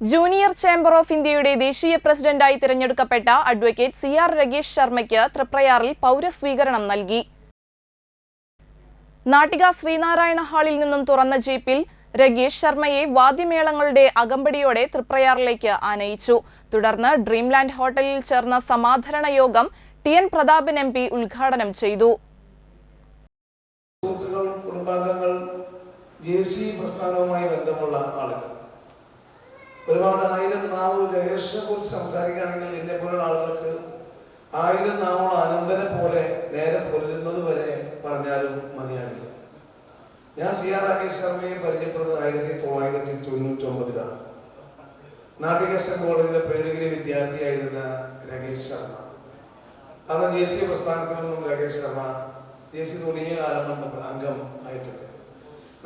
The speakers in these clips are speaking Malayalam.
ജൂനിയർ ചേംബർ ഓഫ് ഇന്ത്യയുടെ ദേശീയ പ്രസിഡന്റായി തിരഞ്ഞെടുക്കപ്പെട്ട അഡ്വക്കേറ്റ് സി ആർ രഗേഷ് ശർമ്മയ്ക്ക് തൃപ്രയാറിൽ പൗരസ്വീകരണം നൽകി. നാട്ടിക ശ്രീനാരായണ ഹാളിൽ നിന്നും തുറന്ന ജീപ്പിൽ രഗേഷ് ശർമ്മയെ വാദ്യമേളങ്ങളുടെ അകമ്പടിയോടെ തൃപ്രയാറിലേക്ക് ആനയിച്ചു. തുടർന്ന് ഡ്രീംലാൻഡ് ഹോട്ടലിൽ ചേർന്ന സമാധരണ യോഗം T N Prathapan M P ഉദ്ഘാടനം ചെയ്തു. ജെ സി പ്രസ്ഥാനവുമായി ബന്ധമുള്ള ആളുകൾ. ഒരുപാട് ആയിരം നാവ് രഹേഷിനെ കുറിച്ച് സംസാരിക്കുകയാണെങ്കിൽ എന്നെ പോലുള്ള ആളുകൾക്ക് ആയിരം നാവുകൾ അനന്തനെ പോലെ നേരെ പുലരുന്നത് വരെ പറഞ്ഞാലും മതിയാകില്ല. ഞാൻ സി ആർ രാകേഷ് ശർമ്മയെ പരിചയപ്പെടുന്നത് ആയിരത്തി തൊള്ളായിരത്തി തൊണ്ണൂറ്റി ഒമ്പതിലാണ് നാട്ടികസം കോളേജിലെ പേടുകിരി വിദ്യാർത്ഥിയായിരുന്ന രകേഷ് ശർമ്മ. അന്ന് ജെ സി പ്രസ്ഥാനത്തിൽ നിന്നും രകേഷ് ശർമ്മ ജെ സി തുടങ്ങിയ കാലം അംഗം ആയിട്ടുണ്ട്.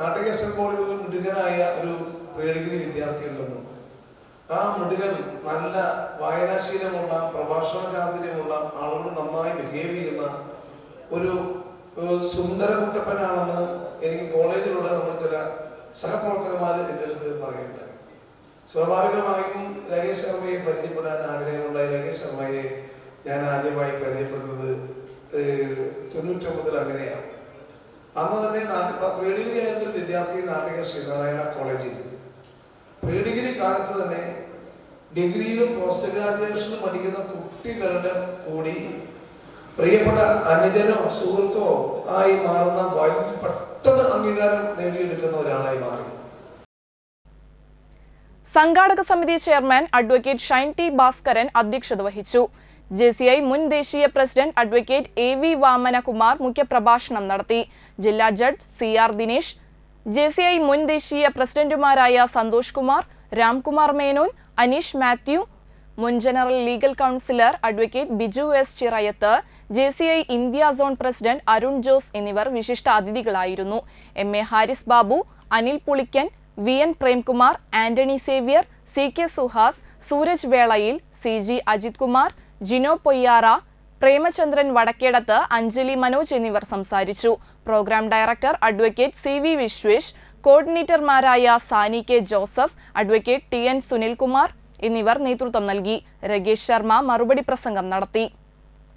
നാട്ടികസം കോളേജിൽ മിടുകനായ ഒരു പേടുകിരി വിദ്യാർത്ഥി ഉണ്ടെന്നും ആ മുടികൾ നല്ല വായനാശീലമുള്ള പ്രഭാഷണ ചാതുര്യമുള്ള ആളോട് നന്നായി ബിഹേവ് ചെയ്യുന്ന ഒരു സുന്ദര കുട്ടപ്പനാണെന്ന് എനിക്ക് കോളേജിലൂടെ നമ്മൾ ചില സഹപ്രവർത്തകന്മാർ എന്റെ അടുത്ത് പറയുന്നുണ്ട്. സ്വാഭാവികമായും രകേശ് ശർമ്മയെ പരിചയപ്പെടാൻ ആഗ്രഹമുള്ള രകേശ് ശർമ്മയെ ഞാൻ ആദ്യമായി പരിചയപ്പെടുന്നത് തൊണ്ണൂറ്റൊമ്പതിൽ അങ്ങനെയാണ്. അന്ന് തന്നെ പ്രീഡിഗ്രി ആയിരുന്ന വിദ്യാർത്ഥി നാട്ടിക ശ്രീനാരായണ കോളേജിൽ. പ്രീഡിഗ്രി കാലത്ത് തന്നെ ഡിഗ്രിയിലും പോസ്റ്റ് ഗ്രാജുവേഷനും പഠിക്കുന്ന കുട്ടികളുടെ കൂടി പ്രിയപ്പെട്ട അനുജനോ സുഹൃത്തോ ആയി മാറുന്ന പെട്ടെന്ന് അംഗീകാരം നേടിയെടുക്കുന്ന ഒരാളായി മാറി. സംഘാടക സമിതി chairman advocate Shine T Bhaskaran അധ്യക്ഷത വഹിച്ചു. ജെ സി ഐ മുൻ ദേശീയ president advocate A V Vamanakumar മുഖ്യപ്രഭാഷണം നടത്തി. ജില്ലാ judge C R Dinesh J C I മുൻ ദേശീയ പ്രസിഡന്റുമാരായ സന്തോഷ് കുമാർ രാംകുമാർ മേനോൻ അനീഷ് മാത്യു മുൻ general legal councillor advocate Biju S Chirayath J C I India zone president Arun Jose എന്നിവർ വിശിഷ്ട അതിഥികളായിരുന്നു. M A Haris Babu Anil Pulickan V N Premkumar Antony Xavier C K Suhas Sooraj വേളയിൽ സി ജി അജിത് കുമാർ ജിനോ പൊയ്യാറ പ്രേമചന്ദ്രൻ വടക്കേടത്ത് അഞ്ജലി മനോജ് എന്നിവർ സംസാരിച്ചു. Program director advocate C V Vishwesh കോർഡിനേറ്റർമാരായ Sani K Joseph advocate T N Sunilkumar എന്നിവർ നേതൃത്വം നൽകി. രഗേഷ് ശർമ്മ മറുപടി പ്രസംഗം നടത്തി.